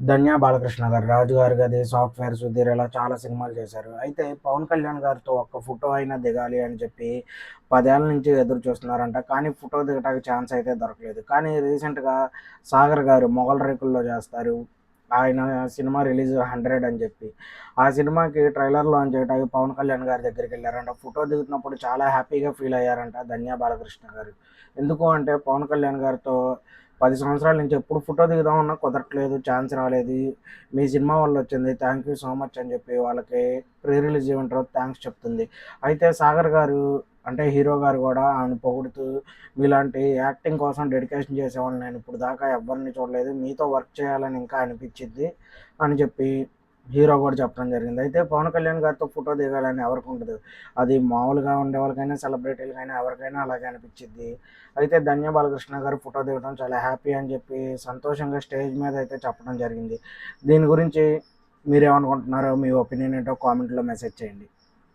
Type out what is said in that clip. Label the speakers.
Speaker 1: ధన్య బాలకృష్ణ గారు రాజు గారి గది సాఫ్ట్వేర్ సుధీర్ ఇలా చాలా సినిమాలు చేశారు. అయితే పవన్ కళ్యాణ్ గారితో ఒక్క ఫోటో అయినా దిగాలి అని చెప్పి పదేళ్ళ నుంచి ఎదురు చూస్తున్నారంట. కానీ ఫోటో దిగటానికి ఛాన్స్ అయితే దొరకలేదు. కానీ రీసెంట్గా సాగర్ గారు మొగల్ రేకుల్లో చేస్తారు. ఆయన సినిమా రిలీజ్ హండ్రెడ్ అని చెప్పి. ఆ సినిమాకి ట్రైలర్ లాంచ్ చేయడానికి పవన్ కళ్యాణ్ గారి దగ్గరికి వెళ్ళారంట. ఫోటో దిగుతున్నప్పుడు చాలా హ్యాపీగా ఫీల్ అయ్యారంట ధన్య బాలకృష్ణ గారు. ఎందుకు అంటే పవన్ కళ్యాణ్ గారితో పది సంవత్సరాల నుంచి ఎప్పుడు ఫోటో దిగుదామన్నా కుదరట్లేదు ఛాన్స్ రాలేదు. మీ సినిమా వల్ల వచ్చింది థ్యాంక్ యూ సో మచ్ అని చెప్పి వాళ్ళకి ప్రీ రిలీజ్ ఈవెంట్ థ్యాంక్స్ చెప్తుంది. అయితే సాగర్ గారు అంటే హీరో గారు కూడా ఆయన పొగుడుతూ మీలాంటి యాక్టింగ్ కోసం డెడికేషన్ చేసేవాళ్ళు నేను ఇప్పుడు దాకా ఎవరిని చూడలేదు. మీతో వర్క్ చేయాలని ఇంకా అనిపించింది అని చెప్పి హీరో కూడా చెప్పడం జరిగింది. అయితే పవన్ కళ్యాణ్ గారితో ఫోటో దిగాలని ఎవరికి ఉండదు. అది మామూలుగా ఉండే వాళ్ళకైనా సెలబ్రిటీలకైనా ఎవరికైనా అలాగే అనిపించింది అయితే ధన్య బాలకృష్ణ గారు ఫోటో దిగడం చాలా హ్యాపీ అని చెప్పి సంతోషంగా స్టేజ్ మీద అయితే చెప్పడం జరిగింది. దీని గురించి మీరేమనుకుంటున్నారో మీ ఒపీనియన్ ఏంటో కామెంట్లో మెసేజ్ చేయండి.